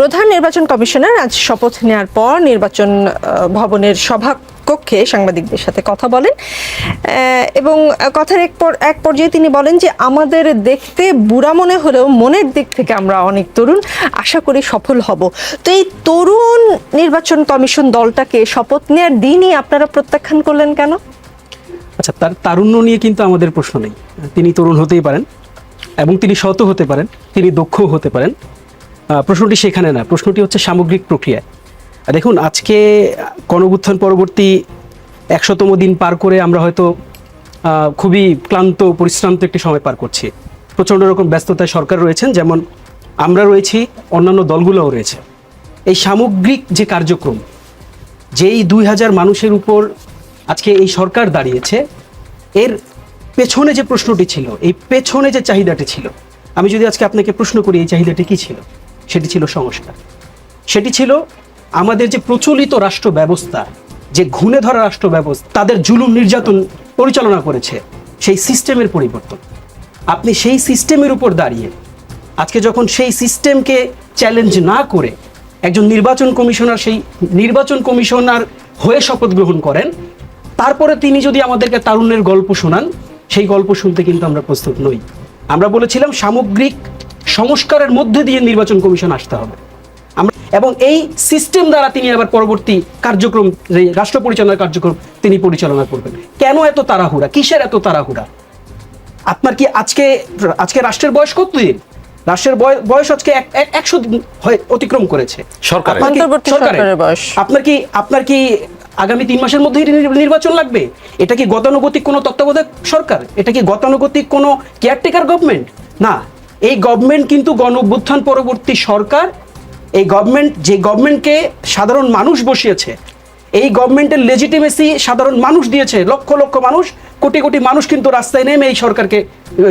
প্রধান নির্বাচন কমিশনার আজ শপথ নেওয়ার পর নির্বাচন ভবনের সভা কক্ষে সাংবাদিকদের সাথে কথা বলেন। এবং কথার এক পর, এক পর্যায়ে তিনি বলেন যে, আমাদের দেখতে বুড়া মনে হলেও মনের দিক থেকে আমরা অনেক তরুণ। আশা করি সফল হব। তো এই তরুণ নির্বাচন কমিশন দলটাকে শপথ নেওয়ার দিনই আপনারা প্রত্যাখ্যান করলেন কেন? আচ্ছা তার তারুণ্য নিয়ে কিন্তু আমাদের প্রশ্ন নেই। তিনি তরুণ হতেই পারেন এবং তিনি শত হতে পারেন, তিনি দক্ষও হতে পারেন। প্রশ্নটি সেখানে না, প্রশ্নটি হচ্ছে সামগ্রিক প্রক্রিয়ায়। দেখুন, আজকে গণবুত্থান পরবর্তী একশোতম দিন পার করে আমরা হয়তো খুবই ক্লান্ত, পরিশ্রান্ত একটি সময় পার করছি। প্রচণ্ড রকম ব্যস্ততায় সরকার রয়েছেন, যেমন আমরা রয়েছি, অন্যান্য দলগুলোও রয়েছে। এই সামগ্রিক যে কার্যক্রম, যেই দুই হাজার মানুষের উপর আজকে এই সরকার দাঁড়িয়েছে, এর পেছনে যে প্রশ্নটি ছিল, এই পেছনে যে চাহিদাটি ছিল, আমি যদি আজকে আপনাকে প্রশ্ন করি, এই চাহিদাটি কী ছিল? সেটি ছিল সংস্কার। সেটি ছিল আমাদের যে প্রচলিত রাষ্ট্র ব্যবস্থা যে ঘুণে ধরা রাষ্ট্র ব্যবস্থা তাদের জুলুম নির্যাতন পরিচালনা করেছে, সেই সিস্টেমের পরিবর্তন। আপনি সেই সিস্টেমের উপর দাঁড়িয়ে, আজকে যখন সেই সিস্টেমকে চ্যালেঞ্জ না করে একজন নির্বাচন কমিশনার, সেই নির্বাচন কমিশনার হয়ে শপথ গ্রহণ করেন, তারপরে তিনি যদি আমাদেরকে তারুণ্যের গল্প শোনান, সেই গল্প শুনতে কিন্তু আমরা প্রস্তুত নই। আমরা বলেছিলাম সামগ্রিক সংস্কারের মধ্যে দিয়ে নির্বাচন কমিশন আসতে হবে। আমরা এবং এই সিস্টেম দ্বারা তিনি আবার পরবর্তী কার্যক্রম যে রাষ্ট্র পরিচালনার কার্যক্রম তিনি পরিচালনা করবেন। কেন এত তাড়াহুড়া? কিসের এত তাড়াহুড়া? আপনার কি আজকে আজকে রাষ্ট্রের বয়স কতদিন রাষ্ট্রের বয়স আজকে এক- এক- একশো দিন অতিক্রম করেছে। আপনার কি-। আপনার কি আগামী তিন মাসের মধ্যেই নির্বাচন লাগবে? এটা কি গতানুগতিক কোনো তত্ত্বাবধায়ক সরকার? এটা কি গতানুগতিক কোনো কেয়ারটেকার গভর্নমেন্ট না। এই গভর্নমেন্ট কিন্তু গণ অভ্যুত্থান পরবর্তী সরকার এই গভর্নমেন্ট যে গভর্নমেন্টকে সাধারণ মানুষ বসিয়েছে এই গভর্নমেন্টের লেজিটিমেসি সাধারণ মানুষ দিয়েছে লক্ষ লক্ষ মানুষ কোটি কোটি মানুষ কিন্তু রাস্তায় নেমে এই সরকারকে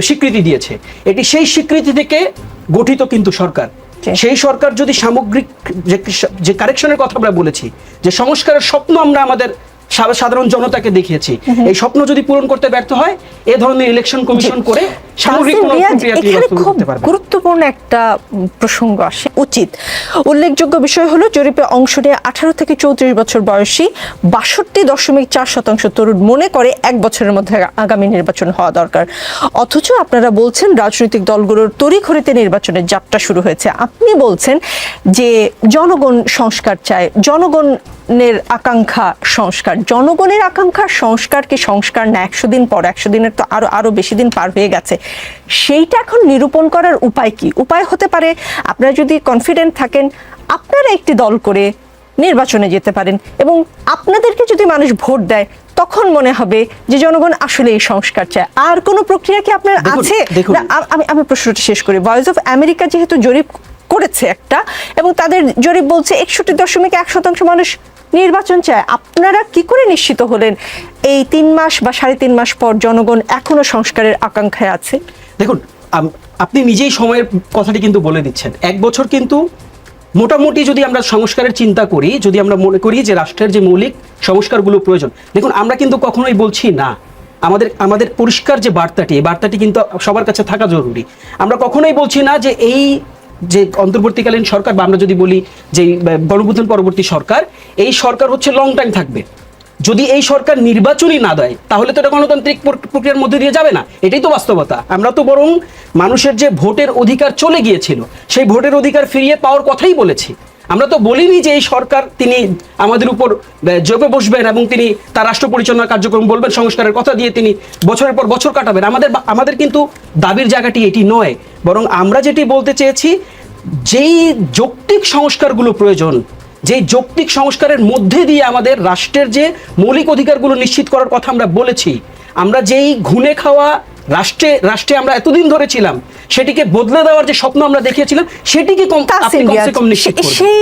স্বীকৃতি দিয়েছে। এটি সেই স্বীকৃতি থেকে গঠিত কিন্তু সরকার। সেই সরকার যদি সামগ্রিক যে কারেকশনের কথা আমরা বলেছি যে সংস্কারের স্বপ্ন আমরা আমাদের সাধারণ জনতাকে দেখিয়েছি। এই স্বপ্ন যদি পূরণ করতে ব্যর্থ হয় এ ধরনের ইলেকশন কমিশন করে সামগ্রিক খুব গুরুত্বপূর্ণ একটা প্রসঙ্গ আসে উচিত। উল্লেখযোগ্য বিষয় হলো জরিপে অংশ নিয়ে আঠারো থেকে চৌত্রিশ বছর বয়সী বাষট্টি দশমিক চার শতাংশ তরুণ মনে করে এক বছরের মধ্যে আগামী নির্বাচন হওয়া দরকার। অথচ আপনারা বলছেন রাজনৈতিক দলগুলোর তড়িঘড়িতে নির্বাচনের যাত্রা শুরু হয়েছে। আপনি বলছেন যে জনগণ সংস্কার চায় জনগণের আকাঙ্ক্ষা সংস্কার জনগণের আকাঙ্ক্ষা সংস্কার কি সংস্কার না? একশো দিন পর একশো দিনের তো আরও আরও বেশি দিন পার হয়ে গেছে। সেইটা এখন নিরূপণ করার উপায় কি? উপায় হতে পারে আপনারা যদি কনফিডেন্ট থাকেন আপনারা একটি দল করে নির্বাচনে যেতে পারেন এবং আপনাদেরকে যদি মানুষ ভোট দেয় তখন মনে হবে যে জনগণ আসলে এই সংস্কার চায়। আর কোনো প্রক্রিয়া কি আপনার আছে। আমি আমি প্রশ্নটা শেষ করি। ভয়েস অফ আমেরিকা যেহেতু জরিপ করেছে একটা এবং তাদের জরিপ বলছে একষট্টি দশমিক এক শতাংশ মানুষ নির্বাচন চায়, আপনারা কি করে নিশ্চিত হলেন? এই তিন মাস বা সাড়ে তিন মাস পর জনগণ এখনও সংস্কারের আকাঙ্ক্ষায় আছে? দেখুন আপনি নিজেই সময়ের কথাটি কিন্তু বলে দিচ্ছেন। এক বছর কিন্তু মোটামুটি যদি আমরা সংস্কারের চিন্তা করি, যদি আমরা মনে করি যে রাষ্ট্রের যে মৌলিক সংস্কারগুলো প্রয়োজন, দেখুন, আমরা কিন্তু কখনোই বলছি না। আমাদের আমাদের পরিষ্কার যে বার্তাটি, এই বার্তাটি কিন্তু সবার কাছে থাকা জরুরি। আমরা কখনোই বলছি না যে এই যে অন্তর্বর্তীকালীন সরকার, বা আমরা যদি বলি যে গণপ্রধান পরবর্তী সরকার, এই সরকার হচ্ছে লং টাইম থাকবে। যদি এই সরকার নির্বাচনই না দেয়, তাহলে তো এটা গণতান্ত্রিক প্রক- প্রক্রিয়ার মধ্যে দিয়ে যাবে না। এটাই তো বাস্তবতা। আমরা তো বরং মানুষের যে ভোটের অধিকার চলে গিয়েছিল, সেই ভোটের অধিকার ফিরিয়ে পাওয়ার কথাই বলেছি। আমরা তো বলিনি যে এই সরকার তিনি আমাদের উপর যোগে বসবেন এবং তিনি তার রাষ্ট্র পরিচালনার কার্যক্রম বলবেন, সংস্কারের কথা দিয়ে তিনি বছরের পর বছর কাটাবেন। আমাদের আমাদের কিন্তু দাবির জায়গাটি এটি নয়, বরং আমরা যেটি বলতে চেয়েছি, যেই যৌক্তিক সংস্কারগুলো প্রয়োজন যে যৌক্তিক সংস্কারের মধ্যে দিয়ে আমাদের রাষ্ট্রের যে মৌলিক অধিকারগুলো নিশ্চিত করার কথা আমরা বলেছি, আমরা যেই ঘুণে খাওয়া রাষ্ট্রে রাষ্ট্রে আমরা এতদিন ধরে ছিলাম সেটিকে বদলে দেওয়ার যে স্বপ্ন আমরা দেখিয়েছিলাম সেটিকে কম। সেই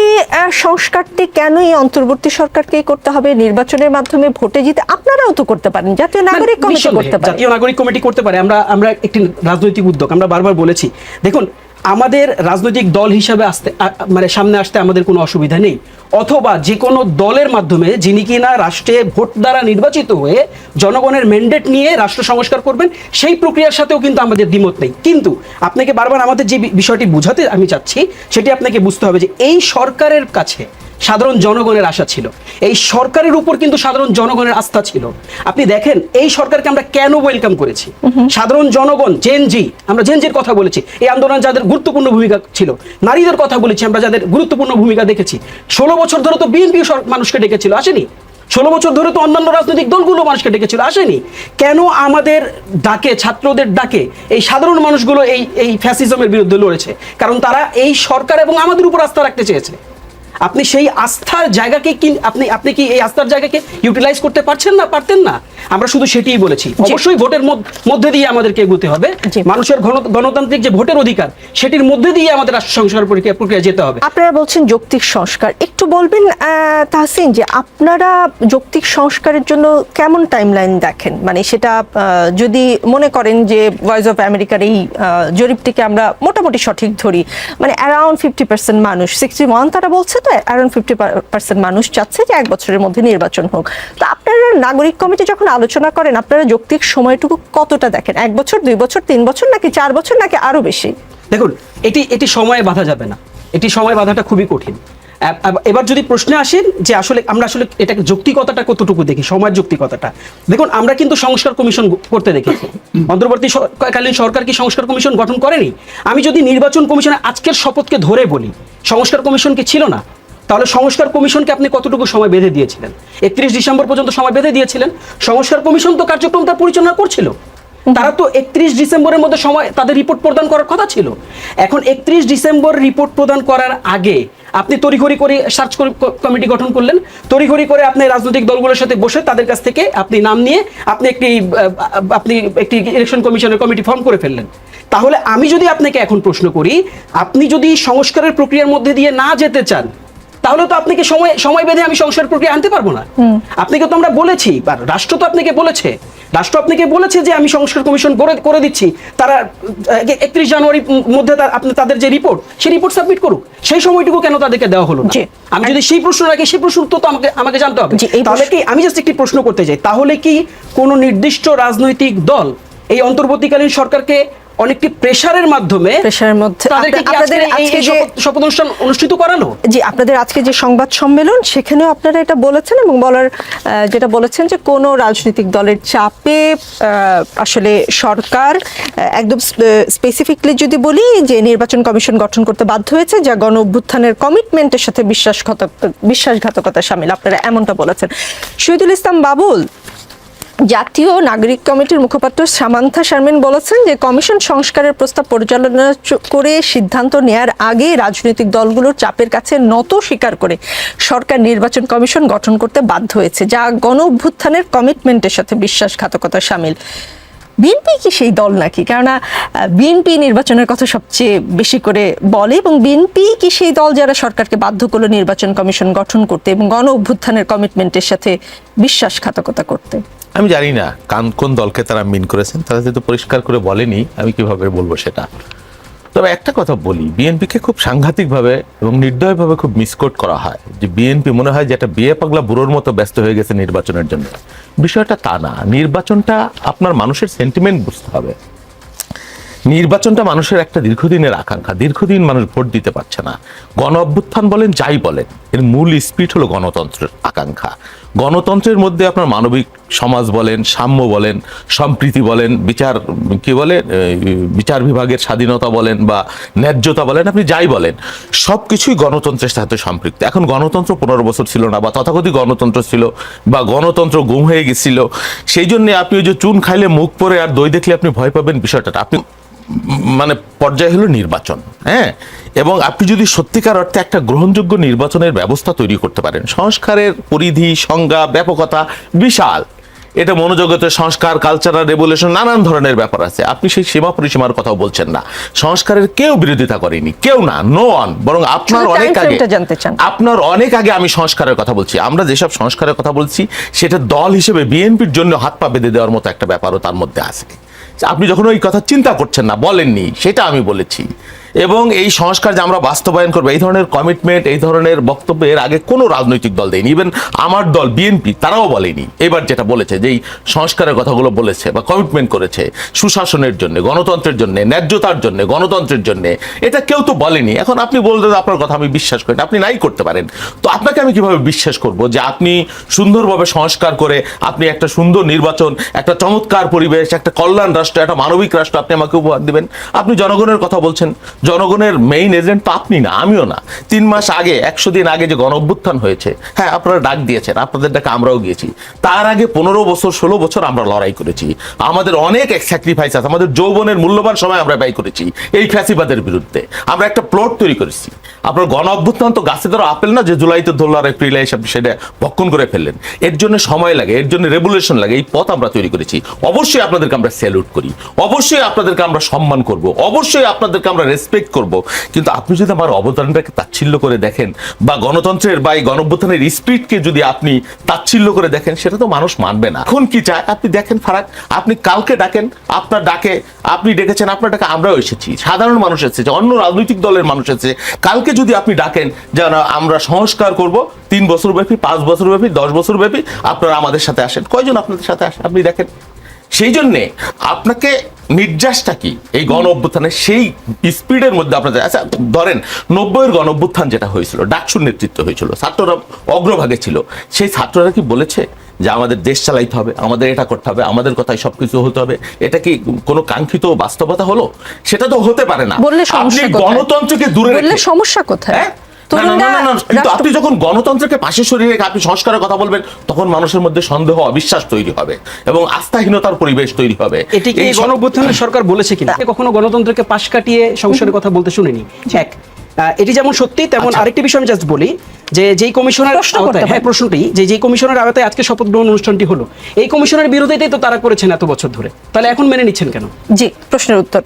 সংস্কারটি কেন এই অন্তর্বর্তী সরকারকে করতে হবে? নির্বাচনের মাধ্যমে ভোটে জিতে আপনারাও তো করতে পারেন। জাতীয় নাগরিক কমিটি করতে পারে। জাতীয় নাগরিক কমিটি করতে পারে। আমরা আমরা একটি রাজনৈতিক উদ্যোগ আমরা বারবার বলেছি। দেখুন আমাদের রাজনৈতিক দল হিসাবে আসতে মানে সামনে আসতে আমাদের কোনো অসুবিধা নেই। অথবা যে কোনো দলের মাধ্যমে যিনি কিনা রাষ্ট্রে ভোট দ্বারা নির্বাচিত হয়ে জনগণের ম্যান্ডেট নিয়ে রাষ্ট্র সংস্কার করবেন, সেই প্রক্রিয়ার সাথেও কিন্তু আমাদের দ্বিমত নেই। কিন্তু আপনাকে বারবার আমাদের যে বিষয়টি বোঝাতে আমি চাচ্ছি, সেটি আপনাকে বুঝতে হবে যে এই সরকারের কাছে সাধারণ জনগণের আশা ছিল। এই সরকারের উপর কিন্তু সাধারণ জনগণের আস্থা ছিল। আপনি দেখেন এই সরকারকে আমরা কেন ওয়েলকাম করেছি? সাধারণ জনগণ জেনজি আমরা জেনজির কথা বলেছি। এই আন্দোলন যাদের গুরুত্বপূর্ণ ভূমিকা ছিল নারীদের কথা বলেছি আমরা যাদের গুরুত্বপূর্ণ ভূমিকা দেখেছি। ষোলো বছর ধরে তো বিএনপি মানুষকে ডেকেছিল আসেনি? ষোলো বছর ধরে তো অন্যান্য রাজনৈতিক দলগুলো মানুষকে ডেকেছিল আসেনি? কেন আমাদের ডাকে ছাত্রদের ডাকে এই সাধারণ মানুষগুলো এই এই ফ্যাসিজমের বিরুদ্ধে লড়েছে? কারণ তারা এই সরকার এবং আমাদের উপর আস্থা রাখতে চেয়েছে। আপনি সেই আস্থার জায়গাকে কি আপনি আপনি কি এই আস্থার জায়গাকে ইউটিলাইজ করতে পারছেন না পারতেন না? আমরা শুধু সেটিই বলেছি। অবশ্যই ভোটের মধ্যে দিয়ে আমাদেরকে এগোতে হবে। মানুষের গণতান্ত্রিক যে ভোটের অধিকার সেটির মধ্যে দিয়ে আমাদের সংস্কার প্রক্রিয়া প্রক্রিয়া যেতে হবে। আপনারা বলছেন যৌক্তিক সংস্কার। একটু বলবেন তাহসিন যে আপনারা যৌক্তিক সংস্কারের জন্য কেমন টাইমলাইন দেখেন? মানে সেটা যদি মনে করেন যে ভয়েস অফ আমেরিকার এই জরিপটিকে আমরা মোটামুটি সঠিক ধরি মানে অ্যারাউন্ড ফিফটি পার্সেন্ট মানুষ সিক্সটি ওয়ান তারা বলছে তো অ্যারাউন্ড ফিফটি পার্সেন্ট মানুষ চাচ্ছে যে এক বছরের মধ্যে নির্বাচন হোক। তো আপনারা নাগরিক কমিটি যখন আলোচনা করেন, আপনারা যৌক্তিক সময়টুকু কতটা দেখেন? এক বছর, দুই বছর, তিন বছর, নাকি চার বছর, নাকি আরও বেশি? দেখুন, এটি এটি সময়ে বাধা যাবে না। এটি সময় বাধাটা খুবই কঠিন। এবার যদি প্রশ্নে আসেন যে আসলে আমরা আসলে এটাকে যৌক্তিকতাটা কতটুকু দেখি? সময়ের যৌক্তিকতাটা। দেখুন, আমরা কিন্তু সংস্কার কমিশন করতে দেখেছি। অন্তর্বর্তী কালীন সরকার কি সংস্কার কমিশন গঠন করেনি? আমি যদি নির্বাচন কমিশনের আজকের শপথকে ধরে বলি, সংস্কার কমিশন কি ছিল না? তাহলে সংস্কার কমিশনকে আপনি কতটুকু সময় বেঁধে দিয়েছিলেন? একত্রিশ ডিসেম্বর পর্যন্ত সময় বেঁধে দিয়েছিলেন। সংস্কার কমিশন তো কার্যক্রম তার পরিচালনা করছিল। তারা তো একত্রিশ ডিসেম্বরের মধ্যে সময় তাদের রিপোর্ট প্রদান করার কথা ছিল। এখন একত্রিশ ডিসেম্বর রিপোর্ট প্রদান করার আগে আপনি তড়িঘড়ি করে সার্চ কমিটি গঠন করলেন। তড়িঘড়ি করে আপনি রাজনৈতিক দলগুলোর সাথে বসে তাদের কাছ থেকে আপনি নাম নিয়ে আপনি একটি আপনি একটি ইলেকশন কমিশনের কমিটি ফর্ম করে ফেললেন। তাহলে আমি যদি আপনাকে এখন প্রশ্ন করি আপনি যদি সংস্কারের প্রক্রিয়ার মধ্যে দিয়ে না যেতে চান তাহলে তো আপনাকে সময় সময় বেঁধে আমি সংস্কার প্রক্রিয়া আনতে পারব না। আপনাকে তো আমরা বলেছি বা রাষ্ট্র তো আপনাকে বলেছে রাষ্ট্র আপনাকে বলেছে যে আমি সংস্কার কমিশন করে করে দিচ্ছি। তারা একত্রিশ জানুয়ারির মধ্যে তার- আপনি তাদের যে রিপোর্ট সেই রিপোর্ট সাবমিট করুক। সেই সময়টুকু কেন তাদেরকে দেওয়া হলো আমি যদি সেই প্রশ্ন রাখি সেই প্রশ্ন উত্তর তো আমাকে আমাকে জানতে হবে। তাহলে কি আমি জাস্ট একটি প্রশ্ন করতে চাই। তাহলে কি কোনো নির্দিষ্ট রাজনৈতিক দল এই অন্তর্বর্তীকালীন সরকারকে অনেকটি প্রেসারের মাধ্যমে প্রেশারের মধ্যে আপনাদের আজকে যে শপথ- অনুষ্ঠান অনুষ্ঠিত করালো জি আপনাদের আজকে যে সংবাদ সম্মেলন সেখানেও আপনারা এটা বলেছেন এবং বলার যেটা বলেছেন যে কোনো রাজনৈতিক দলের চাপে আসলে সরকার একদম স্পেসিফিকলি যদি বলি যে নির্বাচন কমিশন গঠন করতে বাধ্য হয়েছে যা গণ অভ্যুত্থানের কমিটমেন্টের সাথে বিশ্বাসঘাতক বিশ্বাসঘাতকতা সামিল। আপনারা এমনটা বলেছেন। শহীদুল ইসলাম বাবুল জাতীয় নাগরিক কমিটির মুখপাত্র সামান্থা শারমিন বলেছেন যে কমিশন সংস্কারের প্রস্তাব পরিচালনা করে সিদ্ধান্ত নেয়ার আগে রাজনৈতিক দলগুলোর চাপের কাছে নত স্বীকার করে সরকার নির্বাচন কমিশন গঠন করতে বাধ্য হয়েছে, যা গণ অভ্যুত্থানের কমিটমেন্টের সাথে বিশ্বাসঘাতকতা সামিল। বিএনপি কি সেই দল নাকি? কেননা বিএনপি নির্বাচনের কথা সবচেয়ে বেশি করে বলে এবং বিএনপি কি সেই দল যারা সরকারকে বাধ্য করল নির্বাচন কমিশন গঠন করতে এবং গণ অভ্যুত্থানের কমিটমেন্টের সাথে বিশ্বাসঘাতকতা করতে? আমি জানি না কান কোন দলকে তারা মিন করেছেন, তারা যেহেতু পরিষ্কার করে বলেনি, আমি কীভাবে বলব সেটা? তবে একটা কথা বলি, বিএনপিকে খুব সাংঘাতিকভাবে এবং নির্দয়ভাবে খুব মিসকোট করা হয় যে বিএনপি মনে হয় যে একটা বিয়ে পাগলা বুড়োর মতো ব্যস্ত হয়ে গেছে নির্বাচনের জন্য। বিষয়টা তা না, নির্বাচনটা আপনার মানুষের সেন্টিমেন্ট বুঝতে হবে। নির্বাচনটা মানুষের একটা দীর্ঘদিনের আকাঙ্ক্ষা। দীর্ঘদিন মানুষ ভোট দিতে পারছে না। গণ অভ্যুত্থান বলেন, যাই বলেন, এর মূল স্পিড হলো গণতন্ত্রের আকাঙ্ক্ষা। গণতন্ত্রের মধ্যে আপনার মানবিক সমাজ বলেন, সাম্য বলেন, সম্প্রীতি বলেন, বিচার, কি বলে বিচার বিভাগের স্বাধীনতা বলেন বা ন্যায্যতা বলেন, আপনি যাই বলেন সব কিছুই গণতন্ত্রের সাথে সম্পৃক্ত। এখন গণতন্ত্র পনেরো বছর ছিল না বা তথাকথিত গণতন্ত্র ছিল বা গণতন্ত্র গুম হয়ে গেছিল। সেই জন্য আপনি ওই যে চুন খাইলে মুখ পরে আর দই দেখলে আপনি ভয় পাবেন বিষয়টা। আপনি মানে পর্যায় হলো নির্বাচন হ্যাঁ? এবং আপনি যদি সত্যিকার অর্থে একটা গ্রহণযোগ্য নির্বাচনের ব্যবস্থা তৈরি করতে পারেন সংস্কারের পরিধি সংজ্ঞা ব্যাপকতা বিশাল। এটা মনোজগতের সংস্কার কালচারাল রেভলিউশন নানান ধরনের ব্যাপার আছে। আপনি সেই সীমা পরিসীমার কথাও বলছেন না। সংস্কারের কেউ বিরোধিতা করেনি কেউ না নো অন বরং আপনার অনেক আগে জানতে চান। আপনার অনেক আগে আমি সংস্কারের কথা বলছি। আমরা যেসব সংস্কারের কথা বলছি সেটা দল হিসেবে বিএনপির জন্য হাত পা বেঁধে দেওয়ার মতো একটা ব্যাপারও তার মধ্যে আছে। আপনি যখন ওই কথা চিন্তা করছেন না বলেননি সেটা আমি বলেছি। এবং এই সংস্কার যে আমরা বাস্তবায়ন করব, এই ধরনের কমিটমেন্ট এই ধরনের বক্তব্যের আগে কোনো রাজনৈতিক দল দেয়নি। ইভেন আমার দল বিএনপি তারাও বলেনি। এবার যেটা বলেছে যে এই সংস্কারের কথাগুলো বলেছে বা কমিটমেন্ট করেছে সুশাসনের জন্য, গণতন্ত্রের জন্য, ন্যায্যতার জন্য, গণতন্ত্রের জন্য, এটা কেউ তো বলেনি। এখন আপনি বললেন আপনার কথা আমি বিশ্বাস করি। আপনি নাই করতে পারেন। তো আপনাকে আমি কীভাবে বিশ্বাস করব যে আপনি সুন্দরভাবে সংস্কার করে আপনি একটা সুন্দর নির্বাচন, একটা চমৎকার পরিবেশ, একটা কল্যাণ রাষ্ট্র, একটা মানবিক রাষ্ট্র আপনি আমাকে উপহার দিবেন? আপনি জনগণের কথা বলছেন জনগণের মেইন এজেন্ট তো আপনি না, আমিও না। তিন মাস আগে, একশো দিন আগে যে গণ অভ্যুত্থান হয়েছে হ্যাঁ আপনারা ডাক দিয়েছেন, আপনাদের ডাকে আমরাও গিয়েছি। তার আগে পনেরো বছর, ষোলো বছর আমরা লড়াই করেছি। আমাদের অনেক স্যাক্রিফাইস আছে, আমাদের যৌবনের মূল্যবান সময় আমরা ব্যয় করেছি এই ফ্যাসিবাদের বিরুদ্ধে। আমরা একটা প্লট তৈরি করেছি। আপনার গণ অভ্যুত্থান তো গাছে ধরো আপেল না, যে জুলাইতে ধরলো আর এপ্রিলে এসে আপনি সেটা ভক্ষণ করে ফেললেন। এর জন্য সময় লাগে, এর জন্য রেগুলেশন লাগে, এই পথ আমরা তৈরি করেছি। অবশ্যই আপনাদেরকে আমরা স্যালুট করি, অবশ্যই আপনাদেরকে আমরা সম্মান করব, অবশ্যই আপনাদেরকে আমরা রেসপেক্ট করব। কিন্তু আপনি যদি আমার অবদানটাকে তাচ্ছিল্য করে দেখেন বা গণতন্ত্রের বা এই গণঅভ্যুত্থানের স্পিরিটকে যদি আপনি তাচ্ছিল্য করে দেখেন সেটা তো মানুষ মানবে না। এখন কি চায়? আপনি দেখেন ফারাক আপনি কালকে ডাকেন আপনার ডাকে আপনি ডেকেছেন আপনার ডাকে আমরাও এসেছি। সাধারণ মানুষ এসেছে অন্য রাজনৈতিক দলের মানুষ এসেছে। কালকে যদি আপনি ডাকেন যে না, আমরা সংস্কার করব তিন বছর ব্যাপী পাঁচ বছর ব্যাপী দশ বছর ব্যাপী আপনারা আমাদের সাথে আসেন। কয়জন আপনাদের সাথে আসেন? আপনি দেখেন। সেই জন্যে আপনাকে নির্যাসটা কি? এই গণ অভ্যুত্থানের সেই স্পিডের মধ্যে আপনাদের আচ্ছা ধরেন নব্বইয়ের গণ অভ্যুত্থান যেটা হয়েছিল ডাকসুর নেতৃত্ব হয়েছিল ছাত্ররা অগ্রভাগে ছিল সেই ছাত্ররা কি বলেছে যে আমাদের দেশ চালাইতে হবে আমাদের এটা করতে হবে আমাদের কথাই সবকিছু হতে হবে? এটা কি কোনো কাঙ্ক্ষিত বাস্তবতা হলো? সেটা তো হতে পারে না। বললে আপনি গণতন্ত্রকে দূরে সমস্যা কোথায়? হ্যাঁ? কিন্তু আপনি যখন গণতন্ত্রকে পাশে সরিয়ে রেখে আপনি সংস্কারের কথা বলবেন তখন মানুষের মধ্যে সন্দেহ অবিশ্বাস তৈরি হবে এবং আস্থাহীনতার পরিবেশ তৈরি হবে। এটি কি গণঅভ্যুত্থানের সরকার বলেছে কিনা? কখনো গণতন্ত্রকে পাশ কাটিয়ে কথা বলতে শুনিনি। এক এটি যেমন সত্যি তেমন আচ্ছা। আরেকটি বিষয় আমি জাস্ট বলি যে যেই কমিশনের প্রশ্ন হ্যাঁ প্রশ্নটি যে যেই কমিশনের আওতায় আজকে শপথ গ্রহণ অনুষ্ঠানটি হলো এই কমিশনের বিরোধিতাই তো তারা করেছেন এত বছর ধরে। তাহলে এখন মেনে নিচ্ছেন কেন? জি প্রশ্নের উত্তর।